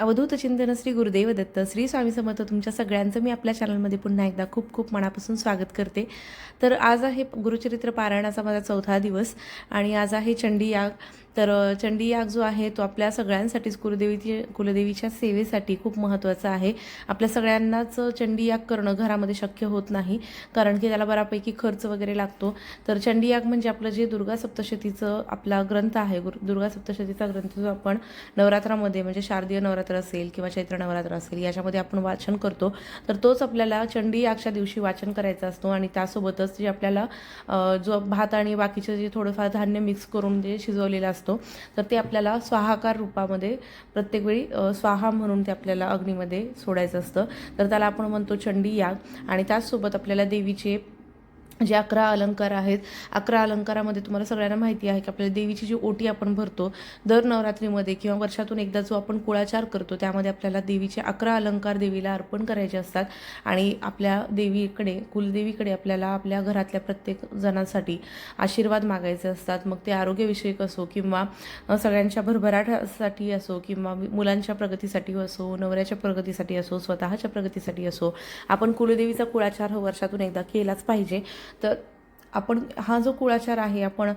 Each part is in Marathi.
अवधूत चिंतन श्री गुरुदेव दत्त श्री स्वामी समर्थ तुमच्या सगळ्यांचं मी आपल्या चॅनलमध्ये पुन्हा एकदा खूप खूप मनापासून स्वागत करते. तर आज आहे गुरुचरित्र पारायणाचा माझा चौथा दिवस आणि आज आहे चंडी या तर चंडी याग जो आहे तो आपल्या सगळ्यांसाठीच कुलदेवीची कुलदेवीच्या सेवेसाठी खूप महत्त्वाचा आहे. आपल्या सगळ्यांनाच चंडी याग करणं घरामध्ये शक्य होत नाही कारण की त्याला बऱ्यापैकी खर्च वगैरे लागतो. तर चंडी याग म्हणजे आपलं जे दुर्गा सप्तशतीचं आपला ग्रंथ आहे गुरु दुर्गा सप्तशतीचा ग्रंथ जो आपण नवरात्रामध्ये म्हणजे शारदीय नवरात्र असेल किंवा चैत्र नवरात्र असेल याच्यामध्ये आपण वाचन करतो. तर तोच आपल्याला चंडी यागच्या दिवशी वाचन करायचा असतो आणि त्यासोबतच जे आपल्याला जो भात आणि बाकीचं जे थोडंफार धान्य मिक्स करून जे शिजवलेलं असतं तर ते आपल्याला स्वाहाकार रूपामध्ये प्रत्येक वेळी स्वाहा म्हणून ते आपल्याला अग्नीमध्ये सोडायचं असतं. तर त्याला आपण म्हणतो चंडी याग आणि त्याचसोबत आपल्याला देवीचे जे अकरा अलंकार आहेत अकरा अलंकारामध्ये तुम्हाला सगळ्यांना माहिती आहे की आपल्याला देवीची जी ओटी आपण भरतो दर नवरात्रीमध्ये किंवा वर्षातून एकदा जो आपण कुळाचार करतो त्यामध्ये आपल्याला देवीचे अकरा अलंकार देवीला अर्पण करायचे असतात. आणि आपल्या देवीकडे कुलदेवीकडे आपल्याला आपल्या घरातल्या प्रत्येक जणांसाठी आशीर्वाद मागायचे असतात. मग ते आरोग्यविषयक असो किंवा सगळ्यांच्या भरभराटासाठी असो किंवा मुलांच्या प्रगतीसाठी असो नवऱ्याच्या प्रगतीसाठी असो स्वतःच्या प्रगतीसाठी असो आपण कुलदेवीचा कुळाचार हा वर्षातून एकदा केलाच पाहिजे. तर आपण हा जो कुळाचार आहे आपण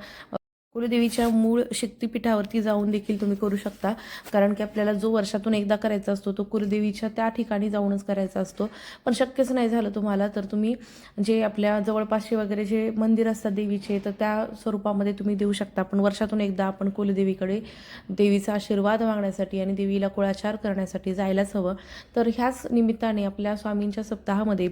कुलदेवीच्या मूळ शक्तिपीठावरती जाऊन देखील तुम्ही करू शकता. कारण की आपल्याला जो वर्षातून एकदा करायचा असतो तो कुलदेवीच्या त्या ठिकाणी जाऊनच करायचा असतो. पण शक्यच नाही झालं तुम्हाला तर तुम्ही जे आपल्या जवळपासचे वगैरे जे मंदिर असतात देवीचे तर त्या स्वरूपामध्ये तुम्ही देऊ शकता. पण वर्षातून एकदा आपण कुलदेवीकडे देवीचा आशीर्वाद मागण्यासाठी आणि देवीला कुळाचार करण्यासाठी जायलाच हवं. तर ह्याच निमित्ताने आपल्या स्वामींच्या सप्ताहामध्ये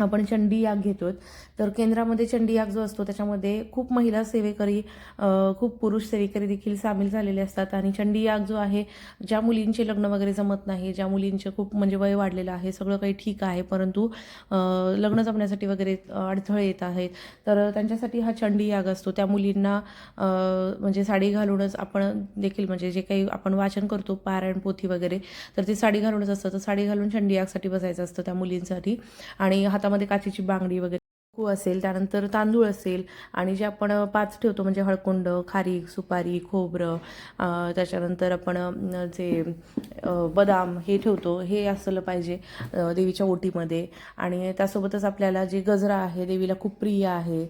आपण चंडी याग घेतो तर केंद्रामध्ये चंडी याग जो असतो त्याच्यामध्ये खूप महिला सेवेकरी खूप पुरुष सेवेकरी देखील सामील झालेले असतात. आणि चंडी याग जो आहे ज्या मुलींचे लग्न वगैरे जमत नाही ज्या मुलींचे खूप म्हणजे वय वाढलेलं आहे सगळं काही ठीक आहे परंतु लग्न जमण्यासाठी वगैरे अडथळे येत आहेत. तर त्यांच्यासाठी हा चंडी याग असतो. त्या मुलींना म्हणजे साडी घालूनच आपण देखील म्हणजे जे काही आपण वाचन करतो पारायण पोथी वगैरे तर ते साडी घालूनच असतं. तर साडी घालून चंडी यागसाठी बसायचं असतं त्या मुलींसाठी. आणि हातामध्ये काचेची बांगडी वगैरे कुंकू असेल त्यानंतर तांदूळ असेल आणि जे आपण पाच ठेवतो म्हणजे हळकुंड खारीक सुपारी खोबरं त्याच्यानंतर आपण जे बदाम हे ठेवतो हे असलं पाहिजे देवीच्या ओटीमध्ये. आणि त्यासोबतच आपल्याला जे गजरा आहे देवीला खूप प्रिय आहे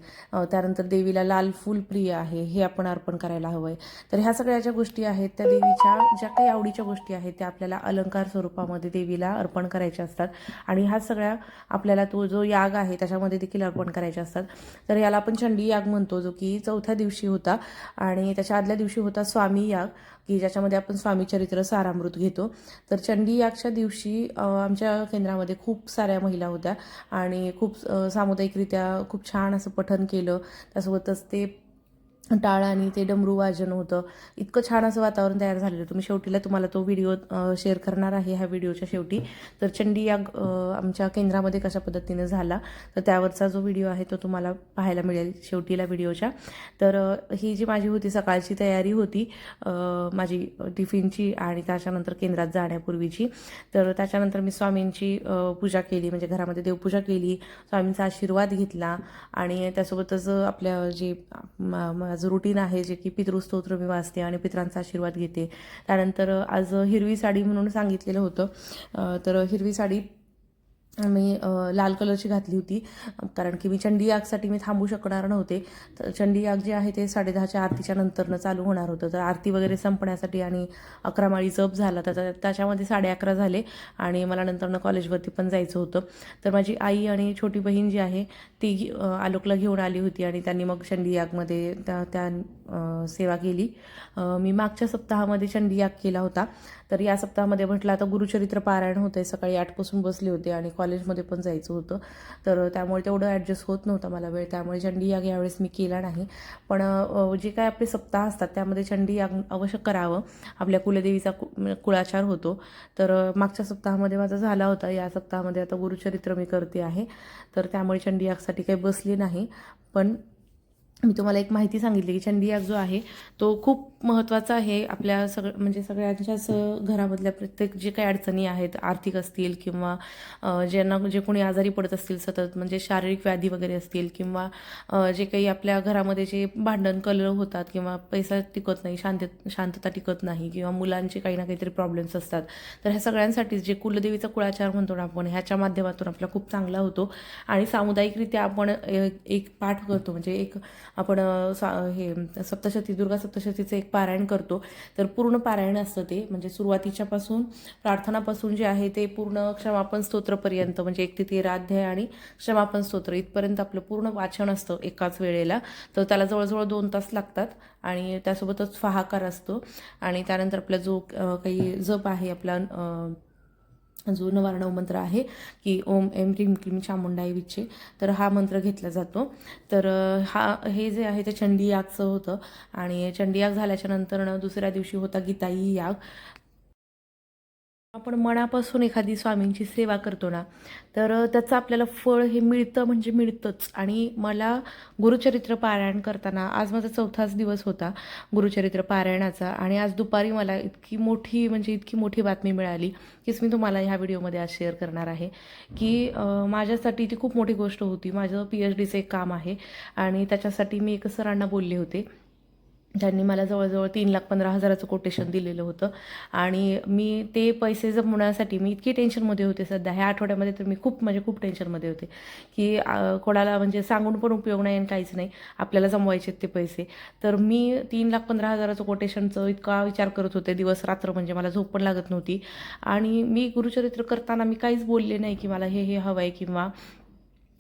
त्यानंतर देवीला लाल फूल प्रिय आहे हे आपण अर्पण करायला हवं आहे तर ह्या सगळ्या ज्या गोष्टी आहेत त्या देवीच्या ज्या काही आवडीच्या गोष्टी आहेत त्या आपल्याला अलंकार स्वरूपामध्ये देवीला अर्पण करायच्या असतात. आणि ह्या सगळ्या आपल्याला तो जो याग आहे त्याच्यामध्ये देखील अर्पण करायचे असतात. तर याला आपण चंडी याग म्हणतो जो की चौथ्या दिवशी होता. आणि त्याच्या आदल्या दिवशी होता स्वामी याग की ज्याच्यामध्ये आपण स्वामी चरित्र सारामृत घेतो. तर चंडी यागच्या दिवशी आमच्या केंद्रामध्ये खूप साऱ्या महिला होत्या. आणि खूप सामुदायिकरित्या खूप छान असं पठन केलं. त्यासोबतच ते टाळ आणि ते डमरू वाजन होतं. इतकं छान असं वातावरण तयार झालेलं तुम्ही शेवटीला तुम्हाला तो व्हिडिओ शेअर करणार आहे ह्या व्हिडिओच्या शेवटी. तर चंडी याग आमच्या केंद्रामध्ये कशा पद्धतीने झाला तर त्यावरचा जो व्हिडिओ आहे तो तुम्हाला पाहायला मिळेल शेवटीला व्हिडिओच्या तर ही जी माझी होती सकाळची तयारी होती माझी टिफिनची आणि त्याच्यानंतर केंद्रात जाण्यापूर्वीची. तर त्याच्यानंतर मी स्वामींची पूजा केली म्हणजे घरामध्ये देवपूजा केली. स्वामींचा आशीर्वाद घेतला आणि त्यासोबतच आपल्या जे मा- माझं रुटीन आहे जे की पितृस्तोत्र मी वाचते आणि पितरांचा आशीर्वाद घेते. त्यानंतर आज हिरवी साडी म्हणून सांगितलेलं होतं. तर हिरवी साडी मी लाल कलरची घातली होती. कारण की मी चंडी यागसाठी मी थांबू शकणार नव्हते. तर चंडी याग जे आहे ते साडेदहाच्या आरतीच्या नंतरनं चालू होणार होतं. तर आरती वगैरे संपण्यासाठी आणि अकरा माळी जप झाला तर त्याच्यामध्ये साडे अकरा झाले आणि मला नंतरनं कॉलेजवरती पण जायचं होतं. तर माझी आई आणि छोटी बहीण जी आहे ती आलोकला घेऊन आली होती आणि त्यांनी मग चंडी यागमध्ये त्या त्या सेवा केली. मी मागच्या सप्ताहामध्ये चंडी याग केला होता. तर या सप्ताहामध्ये म्हटलं आता गुरुचरित्र पारायण होतं सकाळी आठपासून बसले होते आणि कॉलेजमध्ये पण जायचं होतं. तर त्यामुळे तेवढं ॲडजस्ट होत नव्हता मला वेळ. त्यामुळे चंडी याग यावेळेस मी केला नाही. पण जे काय आपले सप्ताह असतात त्यामध्ये चंडी याग अवश्य करावं. आपल्या कुलदेवीचा कु म्हणजे कुळाचार होतो. तर मागच्या सप्ताहामध्ये माझा झाला होता. या सप्ताहामध्ये आता गुरुचरित्र मी करते आहे. तर त्यामुळे चंडी यागसाठी काही बसली नाही. पण मी तुम्हाला एक माहिती सांगितली की चंडीयाग जो आहे तो खूप महत्त्वाचा आहे आपल्या सगळं म्हणजे सगळ्यांच्याच घरामधल्या प्रत्येक जे काही अडचणी आहेत आर्थिक असतील किंवा ज्यांना जे कोणी आजारी पडत असतील सतत म्हणजे शारीरिक व्याधी वगैरे असतील किंवा जे काही आपल्या घरामध्ये जे भांडण कलर होतात किंवा पैसा टिकत नाही शांत शांतता टिकत नाही किंवा मुलांचे काही ना काहीतरी प्रॉब्लेम्स असतात तर ह्या सगळ्यांसाठीच जे कुलदेवीचा कुळाचार म्हणतो ना आपण ह्याच्या माध्यमातून आपला खूप चांगला होतो. आणि सामुदायिकरित्या आपण एक पाठ करतो म्हणजे एक आपण सा हे सप्तशती दुर्गा सप्तशतीचं एक पारायण करतो. तर पूर्ण पारायण असतं ते. म्हणजे सुरुवातीच्यापासून प्रार्थनापासून जे आहे ते पूर्ण क्षमापन स्तोत्रपर्यंत. म्हणजे एक तिथे राध्य आणि क्षमापन स्तोत्र. इथपर्यंत आपलं पूर्ण वाचन असतं एकाच वेळेला. तर त्याला जवळजवळ दोन तास लागतात. आणि त्यासोबतच फाहाकार असतो. आणि त्यानंतर आपला जो काही जप आहे आपला जो नवारणव मंत्र आहे की ओम एम क्रीम क्रीम चामुंडाई विचे तर हा मंत्र घेतला जातो. तर हा हे जे आहे ते चंडी यागचं होतं. आणि चंडी याग झाल्याच्यानंतर दुसऱ्या दिवशी होता गीताई याग. आपण मनापासून एखादी स्वामींची सेवा करतो ना तर त्याचं आपल्याला फळ हे मिळतं म्हणजे मिळतंच. आणि मला गुरुचरित्र पारायण करताना आज माझा चौथाच दिवस होता गुरुचरित्र पारायणाचा आणि आज दुपारी मला इतकी मोठी म्हणजे इतकी मोठी बातमी मिळाली कीच मी तुम्हाला ह्या व्हिडिओमध्ये आज शेअर करणार आहे. की माझ्यासाठी ती खूप मोठी गोष्ट होती. माझं पी एच डीचं एक काम आहे आणि त्याच्यासाठी मी एक सरांना बोलले होते. त्यांनी मला जवळजवळ तीन लाख पंधरा हजाराचं कोटेशन दिलेलं होतं. आणि मी ते पैसे जमवण्यासाठी मी इतकी टेन्शनमध्ये होते सध्या. ह्या आठवड्यामध्ये तर मी खूप म्हणजे खूप टेन्शनमध्ये होते की कोणाला म्हणजे सांगून पण उपयोग नाही आणि काहीच नाही. आपल्याला जमवायचे आहेत ते पैसे. तर मी तीन लाख पंधरा हजाराचं कोटेशनचं इतका विचार करत होते. दिवस रात्र म्हणजे मला झोप पण लागत नव्हती. आणि मी गुरुचरित्र करताना मी काहीच बोलले नाही की मला हे हे हवं आहे किंवा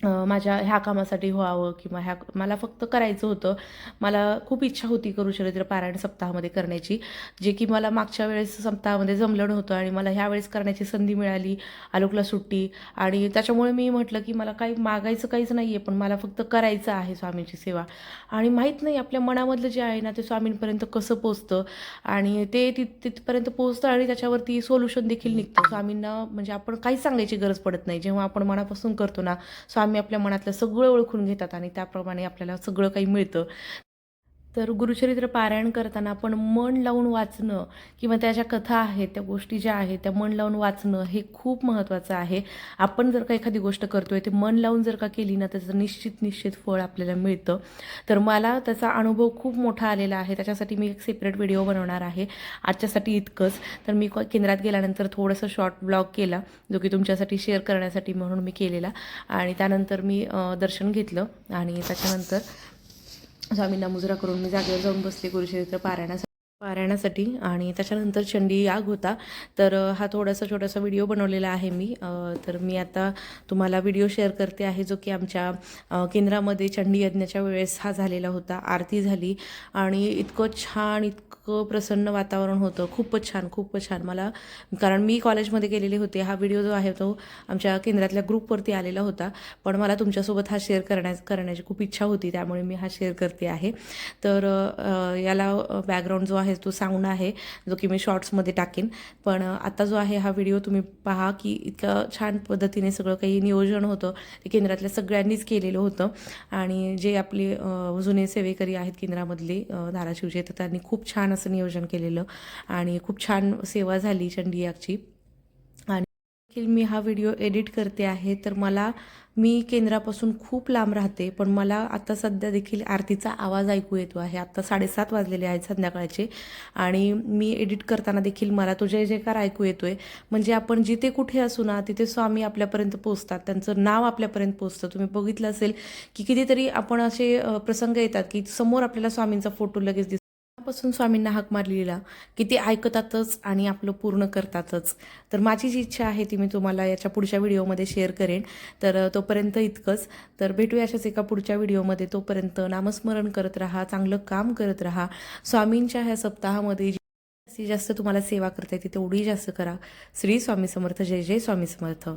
माझ्या ह्या कामासाठी व्हावं किंवा ह्या मला फक्त करायचं होतं. मला खूप इच्छा होती गुरुचरित्र पारायण सप्ताहामध्ये करण्याची जे की मला मागच्या वेळेस सप्ताहामध्ये जमलं नव्हतं आणि मला ह्या वेळेस करण्याची संधी मिळाली आलोकला सुट्टी. आणि त्याच्यामुळे मी म्हटलं की मला काही मागायचं काहीच नाही आहे पण मला फक्त करायचं आहे स्वामींची सेवा. आणि माहीत नाही आपल्या मनामधलं जे आहे ना ते स्वामींपर्यंत कसं पोचतं. आणि ते तिथ तिथपर्यंत पोचतं आणि त्याच्यावरती सोल्युशन देखील निघतं. स्वामींना म्हणजे आपण काहीच सांगायची गरज पडत नाही. जेव्हा आपण मनापासून करतो ना स्वामी आपल्या मनातलं सगळं ओळखून घेतात आणि त्याप्रमाणे आपल्याला सगळं काही मिळतं. तर गुरुचरित्र पारायण करताना आपण मन लावून वाचणं किंवा त्या ज्या कथा आहेत त्या गोष्टी ज्या आहेत त्या मन लावून वाचणं हे खूप महत्त्वाचं आहे. आपण जर का एखादी गोष्ट करतोय ते मन लावून जर का केली ना त्याचं निश्चित निश्चित फळ आपल्याला मिळतं. तर मला त्याचा अनुभव खूप मोठा आलेला आहे. त्याच्यासाठी मी एक सेपरेट व्हिडिओ बनवणार आहे. आजच्यासाठी इतकंच. तर मी केंद्रात गेल्यानंतर थोडंसं शॉर्ट ब्लॉग केला जो की तुमच्यासाठी शेअर करण्यासाठी म्हणून मी केलेला. आणि त्यानंतर मी दर्शन घेतलं आणि त्याच्यानंतर स्वामींना मुजरा करून मी जागेवर जाऊन बसले गुरुचरित्र पारायणासाठी. पारायणासाठी आणि त्याच्यानंतर चंडी याग होता. तर हा थोडासा छोटासा व्हिडिओ बनवलेला आहे मी. तर मी आता तुम्हाला व्हिडिओ शेअर करते आहे जो की आमच्या केंद्रामध्ये चंडी यज्ञाच्या वेळेस हा झालेला होता. आरती झाली आणि इतकं छान इतकं प्रसन्न वातावरण होतं. खूपच छान खूपच छान. मला कारण मी कॉलेजमध्ये गेलेले होते. हा व्हिडिओ जो आहे तो आमच्या केंद्रातल्या ग्रुपवरती आलेला होता. पण मला तुमच्यासोबत हा शेअर करण्या करण्याची खूप इच्छा होती. त्यामुळे मी हा शेअर करते आहे. तर याला बॅकग्राऊंड जो आहे तो साऊंड आहे जो की मी शॉर्ट्समध्ये टाकेन. पण आता जो आहे हा व्हिडिओ तुम्ही पहा की इतकं छान पद्धतीने सगळं काही नियोजन होतं. ते केंद्रातल्या सगळ्यांनीच केलेलं होतं. आणि जे आपले जुने सेवेकरी आहेत केंद्रामधले धाराशिवचे तर त्यांनी खूप छान असं नियोजन केलेलं. आणि खूप छान सेवा झाली चंडियागची आणि देखील मी हा व्हिडिओ एडिट करते आहे तर मला मी केंद्रापासून खूप लांब राहते पण मला आता सध्या देखील आरतीचा आवाज ऐकू येतो आहे. आत्ता साडेसात वाजलेले आहेत संध्याकाळचे आणि मी एडिट करताना देखील मला तो जय जयकार ऐकू येतो आहे म्हणजे आपण जिथे कुठे असू ना तिथे स्वामी आपल्यापर्यंत पोचतात त्यांचं नाव आपल्यापर्यंत पोचतं तुम्ही बघितलं असेल की कितीतरी आपण असे प्रसंग येतात की समोर आपल्याला स्वामींचा फोटो लगेच दिसतो. पासून स्वामींना हाक मारलेला की ते ऐकतातच आणि आपलं पूर्ण करतातच. तर माझी जी इच्छा आहे ती मी तुम्हाला याच्या पुढच्या व्हिडिओमध्ये शेअर करेन. तर तोपर्यंत इतकंच. तर भेटूया अशाच एका पुढच्या व्हिडिओमध्ये. तोपर्यंत नामस्मरण करत राहा चांगलं काम करत राहा. स्वामींच्या ह्या सप्ताहामध्ये जास्तीत जास्त तुम्हाला सेवा करता येते तेवढी जास्त करा. श्री स्वामी समर्थ. जय जय स्वामी समर्थ.